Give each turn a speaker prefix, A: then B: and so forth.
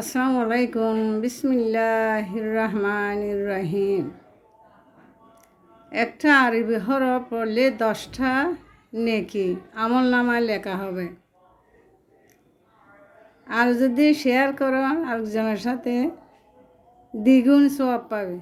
A: আসসালামু আলাইকুম বিসমিল্লাহির রহমানির রহিম একটা আরবি হরফ পড়লে দশটা নেকি আমল নামায় লেখা হবে। আর যদি শেয়ার করো, আরেকজনের সাথে দ্বিগুণ সব পাবে।